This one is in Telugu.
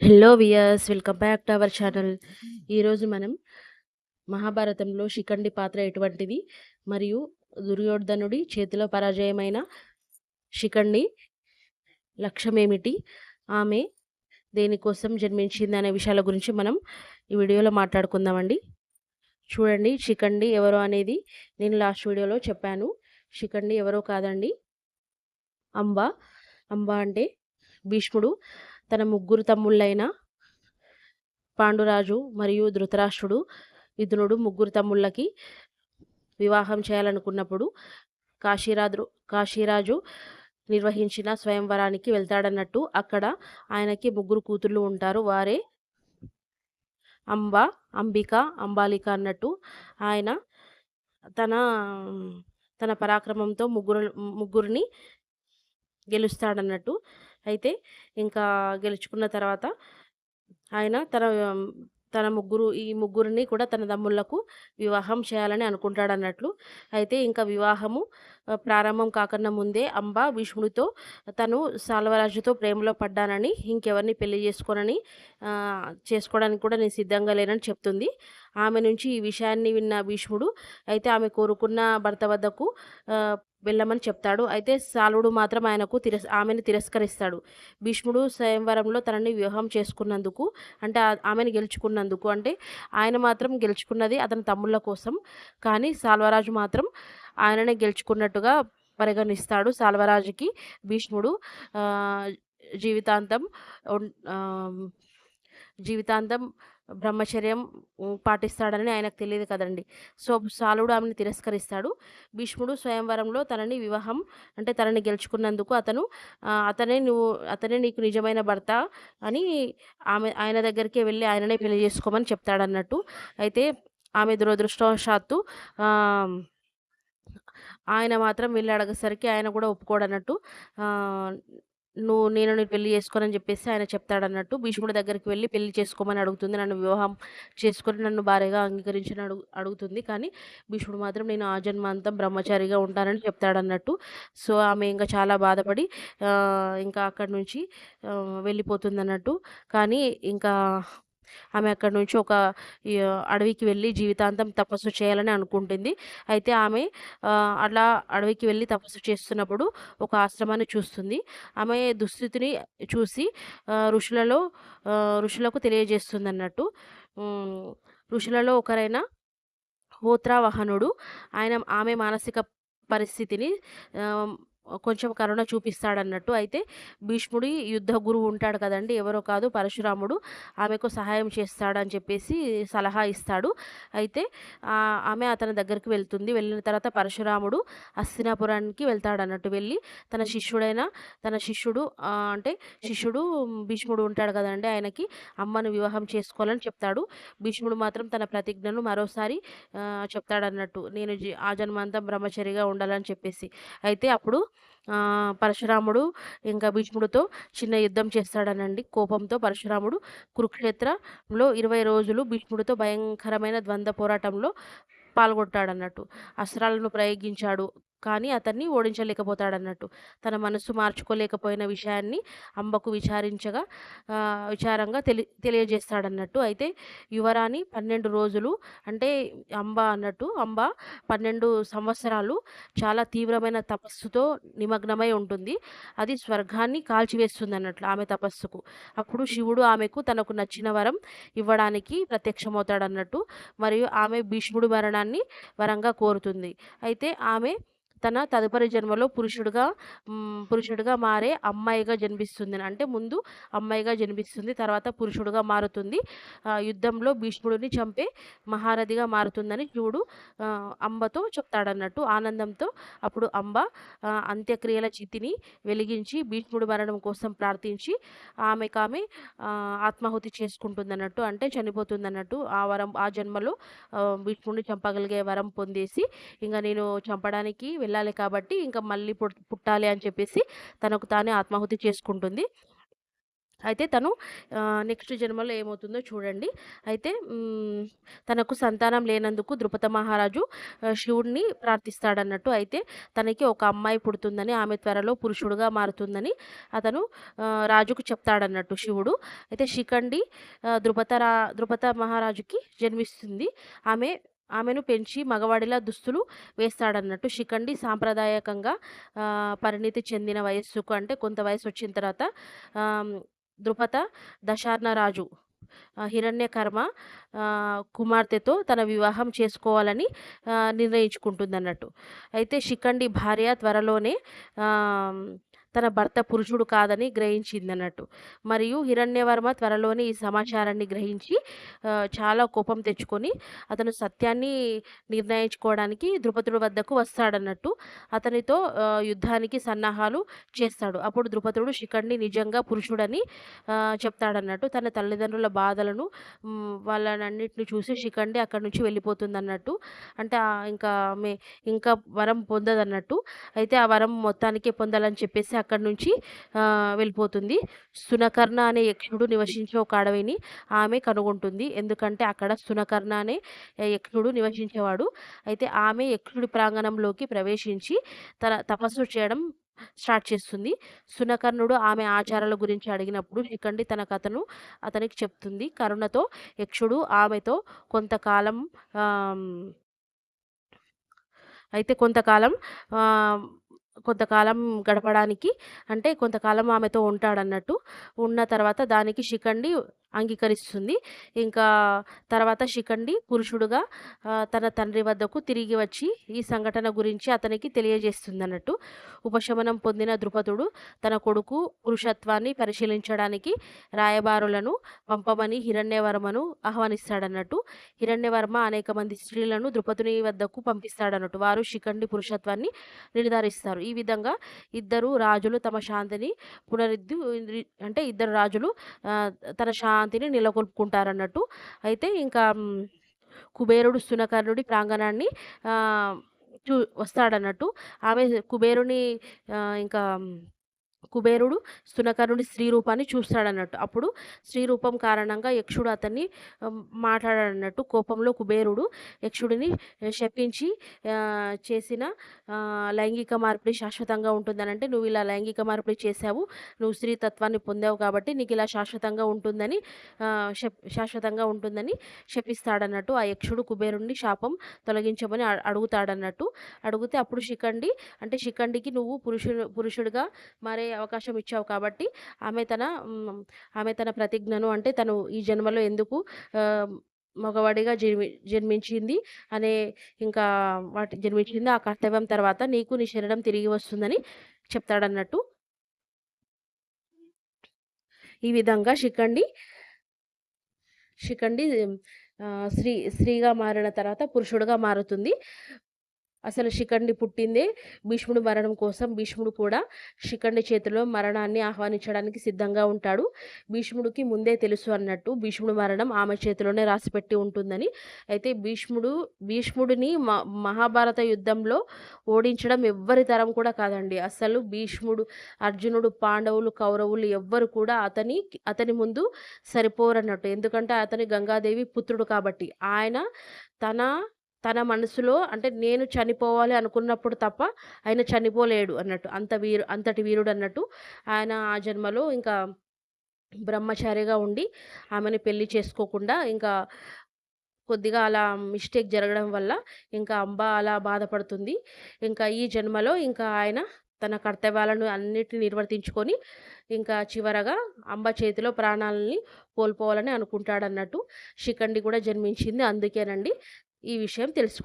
Hello viewers welcome back to our channel ఈరోజు మనం మహాభారతంలో శిఖండి పాత్ర ఎటువంటిది? మరియు దుర్యోధనుడి చేతిలో పరాజయమైన శిఖండి లక్ష్యం ఏమిటి? ఆమె దేనికోసం జన్మించింది అనే విషయాల గురించి మనం ఈ వీడియోలో మాట్లాడుకుందామండి. చూడండి శిఖండి ఎవరో అనేది నేను లాస్ట్ వీడియోలో చెప్పాను. శిఖండి ఎవరో కాదండి. అంబ. అంబ అంటే భీష్ముడు. తన ముగ్గురు తమ్ముళ్ళైన పాండురాజు మరియు ధృతరాష్ట్రుడు విదునుడు ముగ్గురు తమ్ముళ్ళకి వివాహం చేయాలనుకున్నప్పుడు కాశీరాజు కాశీరాజు నిర్వహించిన స్వయంవరానికి వెళ్తాడన్నట్టు అక్కడ ఆయనకి ముగ్గురు కూతుర్లు ఉంటారు. వారే అంబ అంబిక అంబాలిక అన్నట్టు ఆయన తన తన పరాక్రమంతో ముగ్గురు ముగ్గురిని గెలుస్తాడన్నట్టు అయితే ఇంకా గెలుచుకున్న తర్వాత ఆయన తన తన ముగ్గురు ఈ ముగ్గురిని కూడా తన తమ్ముళ్ళకు వివాహం చేయాలని అనుకుంటాడన్నట్లు. అయితే ఇంకా వివాహము ప్రారంభం కాకుండా ముందే అంబ భీష్ముడితో తను సాల్వరాజుతో ప్రేమలో పడ్డానని ఇంకెవరిని పెళ్ళి చేసుకోనని చేసుకోవడానికి కూడా నేను సిద్ధంగా లేనని చెప్తుంది. ఆమె నుంచి ఈ విషయాన్ని విన్న భీష్ముడు అయితే ఆమె కోరుకున్న భర్త వద్దకు వెళ్ళమని చెప్తాడు. అయితే సాలుడు మాత్రం ఆయనకు తిరస్ ఆమెను తిరస్కరిస్తాడు. భీష్ముడు స్వయంవరంలో తనని వివాహం చేసుకున్నందుకు అంటే ఆమెను గెలుచుకున్నందుకు అంటే ఆయన మాత్రం గెలుచుకున్నది అతని తమ్ముళ్ళ కోసం కానీ సాల్వరాజు మాత్రం ఆయననే గెలుచుకున్నట్టుగా పరిగణిస్తాడు సాల్వరాజుకి. భీష్ముడు జీవితాంతం జీవితాంతం బ్రహ్మచర్యం పాటిస్తాడని ఆయనకు తెలియదు కదండి. సో సాలుడు ఆమెను తిరస్కరిస్తాడు. భీష్ముడు స్వయంవరంలో తనని వివాహం అంటే తనని గెలుచుకున్నందుకు అతను అతనే నువ్వు అతనే నీకు నిజమైన భర్త అని ఆమె ఆయన దగ్గరికి వెళ్ళి ఆయననే పెళ్ళి చేసుకోమని చెప్తాడన్నట్టు. అయితే ఆమె దురదృష్టవశాత్తు ఆయన మాత్రం వెళ్ళి అడగసరికి ఆయన కూడా ఒప్పుకోడన్నట్టు నువ్వు నేను నీ పెళ్ళి చేసుకోనని చెప్పేసి ఆయన చెప్తాడన్నట్టు భీష్ముడి దగ్గరికి వెళ్ళి పెళ్ళి చేసుకోమని అడుగుతుంది. నన్ను వివాహం చేసుకొని నన్ను భార్యగా అంగీకరించని అడుగు అడుగుతుంది. కానీ భీష్ముడు మాత్రం నేను ఆ జన్మాంతం బ్రహ్మచారిగా ఉంటానని చెప్తాడన్నట్టు. సో ఆమె ఇంకా చాలా బాధపడి ఇంకా అక్కడి నుంచి వెళ్ళిపోతుంది అన్నట్టు కానీ ఇంకా ఆమె అక్కడి నుంచి ఒక అడవికి వెళ్ళి జీవితాంతం తపస్సు చేయాలని అనుకుంటుంది. అయితే ఆమె అలా అడవికి వెళ్ళి తపస్సు చేస్తున్నప్పుడు ఒక ఆశ్రమాన్ని చూస్తుంది. ఆమె దుస్థితిని చూసి ఋషులలో ఋషులకు తెలియజేస్తుంది అన్నట్టు ఋషులలో ఒకరైన హోత్రావహనుడు ఆయన ఆమె మానసిక పరిస్థితిని కొంచెం కరుణ చూపిస్తాడన్నట్టు. అయితే భీష్ముడి యుద్ధ గురువు ఉంటాడు కదండి ఎవరో కాదు పరశురాముడు. ఆమెకు సహాయం చేస్తాడని చెప్పేసి సలహా ఇస్తాడు. అయితే ఆమె అతని దగ్గరికి వెళ్తుంది. వెళ్ళిన తర్వాత పరశురాముడు హస్తినాపురానికి వెళ్తాడు అన్నట్టు వెళ్ళి తన శిష్యుడైన తన శిష్యుడు అంటే శిష్యుడు భీష్ముడు ఉంటాడు కదండి ఆయనకి అమ్మను వివాహం చేసుకోవాలని చెప్తాడు. భీష్ముడు మాత్రం తన ప్రతిజ్ఞను మరోసారి చెప్తాడన్నట్టు. నేను ఆ జన్మాంతం బ్రహ్మచరిగా ఉండాలని చెప్పేసి. అయితే అప్పుడు పరశురాముడు ఇంకా భీష్ముడితో చిన్న యుద్ధం చేస్తాడనండి. కోపంతో పరశురాముడు కురుక్షేత్రంలో ఇరవై రోజులు భీష్ముడితో భయంకరమైన ద్వంద్వ పోరాటంలో పాల్గొంటాడన్నట్టు. అస్త్రాలను ప్రయోగించాడు. కానీ అతన్ని ఓడించలేకపోతాడన్నట్టు. తన మనస్సు మార్చుకోలేకపోయిన విషయాన్ని అంబకు విచారించగా విచారంగా తెలి తెలియజేస్తాడన్నట్టు. అయితే యువరాణి పన్నెండు రోజులు అంటే అంబ అన్నట్టు అంబ పన్నెండు సంవత్సరాలు చాలా తీవ్రమైన తపస్సుతో నిమగ్నమై ఉంటుంది. అది స్వర్గాన్ని కాల్చివేస్తుంది అన్నట్లు ఆమె తపస్సుకు. అప్పుడు శివుడు ఆమెకు తనకు నచ్చిన వరం ఇవ్వడానికి ప్రత్యక్షమవుతాడన్నట్టు. మరియు ఆమె భీష్ముడి మరణాన్ని వరంగా కోరుతుంది. అయితే ఆమె తన తదుపరి జన్మలో పురుషుడిగా పురుషుడిగా మారే అమ్మాయిగా జన్మిస్తుంది. అంటే ముందు అమ్మాయిగా జన్మిస్తుంది తర్వాత పురుషుడిగా మారుతుంది. యుద్ధంలో భీష్ముడిని చంపే మహారథిగా మారుతుందని శివుడు ఆ, అంబతో చెప్తాడన్నట్టు ఆనందంతో అప్పుడు అంబ అంత్యక్రియల చితిని వెలిగించి భీష్ముడి మరణం కోసం ప్రార్థించి ఆమెకు ఆమె ఆ, ఆత్మాహుతి చేసుకుంటుందన్నట్టు అంటే చనిపోతుందన్నట్టు ఆ వరం ఆ జన్మలో భీష్ముడిని చంపగలిగే వరం పొందేసి ఇంకా నేను చంపడానికి వెళ్ళాలి కాబట్టి ఇంకా మళ్ళీ పుట్టాలి అని చెప్పేసి తనకు తానే ఆత్మాహుతి చేసుకుంటుంది. అయితే తను నెక్స్ట్ జన్మలో ఏమవుతుందో చూడండి. అయితే తనకు సంతానం లేనందుకు ద్రుపద మహారాజు శివుడిని ప్రార్థిస్తాడన్నట్టు అయితే తనకి ఒక అమ్మాయి పుడుతుందని ఆమె త్వరలో పురుషుడుగా మారుతుందని అతను రాజుకు చెప్తాడన్నట్టు శివుడు. అయితే శిఖండి ద్రుపద రా ద్రుపద మహారాజుకి జన్మిస్తుంది. ఆమె ఆమెను పెంచి మగవాడిలా దుస్తులు వేస్తాడన్నట్టు శిఖండి సాంప్రదాయకంగా పరిణితి చెందిన వయస్సుకు అంటే కొంత వయసు వచ్చిన తర్వాత ద్రుపద దశార్ణరాజు హిరణ్యకర్మ కుమార్తెతో తన వివాహం చేసుకోవాలని నిర్ణయించుకుంటుందన్నట్టు. అయితే శిఖండి భార్య త్వరలోనే తన భర్త పురుషుడు కాదని గ్రహించిందన్నట్టు. మరియు హిరణ్యవర్మ త్వరలోనే ఈ సమాచారాన్ని గ్రహించి చాలా కోపం తెచ్చుకొని అతను సత్యాన్ని నిర్ణయించుకోవడానికి ద్రుపదుడు వద్దకు వస్తాడన్నట్టు అతనితో యుద్ధానికి సన్నాహాలు చేస్తాడు. అప్పుడు ద్రుపదుడు శిఖండి నిజంగా పురుషుడని చెప్తాడన్నట్టు. తన తల్లిదండ్రుల బాధలను వాళ్ళనన్నిటిని చూసి శిఖండి అక్కడి నుంచి వెళ్ళిపోతుంది అన్నట్టు అంటే ఇంకా ఆమె ఇంకా వరం పొందదన్నట్టు. అయితే ఆ వరం మొత్తానికే పొందాలని చెప్పేసి అక్కడి నుంచి వెళ్ళిపోతుంది. సునకర్ణ అనే యక్షుడు నివసించే ఒక అడవిని ఆమె కనుగొంటుంది. ఎందుకంటే అక్కడ సునకర్ణ అనే యక్షుడు నివసించేవాడు. అయితే ఆమె యక్షుడి ప్రాంగణంలోకి ప్రవేశించి తన తపస్సు చేయడం స్టార్ట్ చేస్తుంది. సునకర్ణుడు ఆమె ఆచారాల గురించి అడిగినప్పుడు శిఖండి తన కథను అతనికి చెప్తుంది. కరుణతో యక్షుడు ఆమెతో కొంతకాలం అయితే కొంతకాలం కొంతకాలం గడపడానికి అంటే కొంతకాలం ఆమెతో ఉంటాడన్నట్టు. ఉన్న తర్వాత దానికి శిఖండి అంగీకరిస్తుంది. ఇంకా తర్వాత శిఖండి పురుషుడుగా తన తండ్రి వద్దకు తిరిగి వచ్చి ఈ సంఘటన గురించి అతనికి తెలియజేస్తుంది అన్నట్టు ఉపశమనం పొందిన ద్రుపదుడు తన కొడుకు పురుషత్వాన్ని పరిశీలించడానికి రాయబారులను పంపమని హిరణ్యవర్మను ఆహ్వానిస్తాడన్నట్టు. హిరణ్యవర్మ అనేక మంది స్త్రీలను ద్రుపదుని వద్దకు పంపిస్తాడన్నట్టు. వారు శిఖండి పురుషత్వాన్ని నిర్ధారిస్తారు. ఈ విధంగా ఇద్దరు రాజులు తమ శాంతిని పునరుద్ధి అంటే ఇద్దరు రాజులు తన శా శాంతిని నెలకొల్పుకుంటారన్నట్టు అయితే ఇంకా కుబేరుడు సునకర్ణుడి ప్రాంగణాన్ని చూ వస్తాడన్నట్టు. ఆమె కుబేరుని ఇంకా కుబేరుడు సునకరుని స్త్రీ రూపాన్ని చూస్తాడన్నట్టు. అప్పుడు స్త్రీ రూపం కారణంగా యక్షుడు అతన్ని మాట్లాడాడన్నట్టు కోపంలో కుబేరుడు యక్షుడిని శపించి చేసిన లైంగిక మార్పిడి శాశ్వతంగా ఉంటుందని అంటే నువ్వు ఇలా లైంగిక మార్పిడి చేసావు నువ్వు స్త్రీ తత్వాన్ని పొందావు కాబట్టి నీకు ఇలా శాశ్వతంగా ఉంటుందని శాశ్వతంగా ఉంటుందని శపిస్తాడన్నట్టు ఆ యక్షుడు కుబేరుడిని శాపం తొలగించమని అడుగుతాడన్నట్టు. అడిగితే అప్పుడు శిఖండి అంటే శిఖండికి నువ్వు పురుషుడు పురుషుడిగా మారే అవకాశం ఇచ్చావు కాబట్టి ఆమె తన ఆమె తన ప్రతిజ్ఞను అంటే తను ఈ జన్మలో ఎందుకు మగవాడిగా జన్మి జన్మించింది అనే ఇంకా వాటి జన్మించింది ఆ కర్తవ్యం తర్వాత నీకు నీ శరీరం తిరిగి వస్తుందని చెప్తాడన్నట్టు. ఈ విధంగా శిఖండి శిఖండి స్త్రీ స్త్రీగా మారిన తర్వాత పురుషుడుగా మారుతుంది. అసలు శిఖండి పుట్టిందే భీష్ముడు మరణం కోసం. భీష్ముడు కూడా శిఖండి చేతిలో మరణాన్ని ఆహ్వానించడానికి సిద్ధంగా ఉంటాడు. భీష్ముడికి ముందే తెలుసు అన్నట్టు భీష్ముడు మరణం ఆమె చేతిలోనే రాసిపెట్టి ఉంటుందని. అయితే భీష్ముడు భీష్ముడిని మ మహాభారత యుద్ధంలో ఓడించడం ఎవ్వరి తరం కూడా కాదండి. అసలు భీష్ముడు అర్జునుడు పాండవులు కౌరవులు ఎవ్వరు కూడా అతని అతని ముందు సరిపోరన్నట్టు. ఎందుకంటే అతని గంగాదేవి పుత్రుడు కాబట్టి. ఆయన తన తన మనసులో అంటే నేను చనిపోవాలి అనుకున్నప్పుడు తప్ప ఆయన చనిపోలేడు అన్నట్టు. అంత వీరు అంతటి వీరుడు అన్నట్టు ఆయన ఆ జన్మలో ఇంకా బ్రహ్మచారిగా ఉండి ఆమెను పెళ్ళి చేసుకోకుండా ఇంకా కొద్దిగా అలా మిస్టేక్ జరగడం వల్ల ఇంకా అంబ అలా బాధపడుతుంది. ఇంకా ఈ జన్మలో ఇంకా ఆయన తన కర్తవ్యాలను అన్నిటిని నిర్వర్తించుకొని ఇంకా చివరగా అంబ చేతిలో ప్రాణాలని కోల్పోవాలని అనుకుంటాడన్నట్టు శిఖండి కూడా జన్మించింది. అందుకేనండి ఈ విషయం తెలుసు